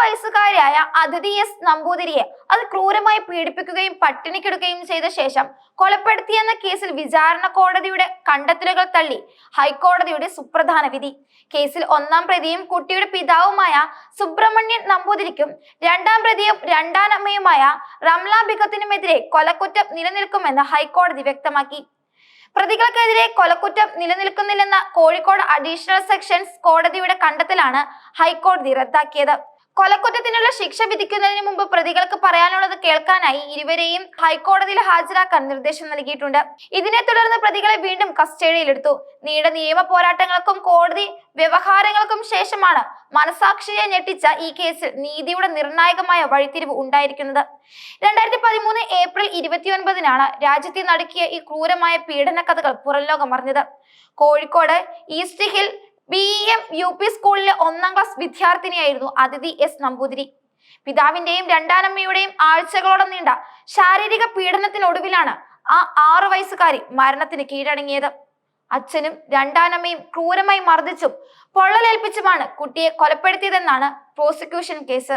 വയസ്സുകാരിയായ അതിഥി എസ് നമ്പൂതിരിയെ അത് ക്രൂരമായി പീഡിപ്പിക്കുകയും പട്ടിണിക്കിടുകയും ചെയ്ത ശേഷം കൊലപ്പെടുത്തിയെന്ന കേസിൽ വിചാരണ കോടതിയുടെ കണ്ടെത്തലുകൾ തള്ളി ഹൈക്കോടതിയുടെ സുപ്രധാന വിധി. കേസിൽ ഒന്നാം പ്രതിയും കുട്ടിയുടെ പിതാവുമായ സുബ്രഹ്മണ്യൻ നമ്പൂതിരിക്കും രണ്ടാം പ്രതിയും രണ്ടാനമ്മയുമായ റംല ബിഗത്തിനുമെതിരെ കൊലക്കുറ്റം നിലനിൽക്കുമെന്ന് ഹൈക്കോടതി വ്യക്തമാക്കി. പ്രതികൾക്കെതിരെ കൊലക്കുറ്റം നിലനിൽക്കുന്നില്ലെന്ന കോഴിക്കോട് അഡീഷണൽ സെക്ഷൻസ് കോടതിയുടെ കണ്ടെത്തലാണ് ഹൈക്കോടതി റദ്ദാക്കിയത്. കൊലക്കുറ്റത്തിനുള്ള ശിക്ഷ വിധിക്കുന്നതിന് മുമ്പ് പ്രതികൾക്ക് പറയാനുള്ളത് കേൾക്കാനായി ഇരുവരെയും ഹൈക്കോടതിയിൽ ഹാജരാക്കാൻ നിർദ്ദേശം നൽകിയിട്ടുണ്ട്. ഇതിനെ തുടർന്ന് പ്രതികളെ വീണ്ടും കസ്റ്റഡിയിലെടുത്തു. നീണ്ട നിയമ പോരാട്ടങ്ങൾക്കും കോടതി വ്യവഹാരങ്ങൾക്കും ശേഷമാണ് മനസാക്ഷിയെ ഞെട്ടിച്ച ഈ കേസിൽ നീതിയുടെ നിർണായകമായ വഴിത്തിരിവ് ഉണ്ടായിരിക്കുന്നത്. രണ്ടായിരത്തി പതിമൂന്ന് ഏപ്രിൽ ഇരുപത്തിയൊൻപതിനാണ് രാജ്യത്തെ നടുക്കിയ ഈ ക്രൂരമായ പീഡന കഥകൾ പുറംലോകം അറിഞ്ഞത്. Kozhikode east hill B M U P സ്കൂളിലെ ഒന്നാം ക്ലാസ് വിദ്യാർത്ഥിനിയായിരുന്നു അതിഥി എസ് നമ്പൂതിരി. പിതാവിന്റെയും രണ്ടാനമ്മയുടെയും ആഴ്ചകളോടെ നീണ്ട ശാരീരിക പീഡനത്തിനൊടുവിലാണ് ആ ആറു വയസ്സുകാരി മരണത്തിന് കീഴടങ്ങിയത്. അച്ഛനും രണ്ടാനമ്മയും ക്രൂരമായി മർദ്ദിച്ചും പൊള്ളലേൽപ്പിച്ചുമാണ് കുട്ടിയെ കൊലപ്പെടുത്തിയതെന്നാണ് പ്രോസിക്യൂഷൻ കേസ്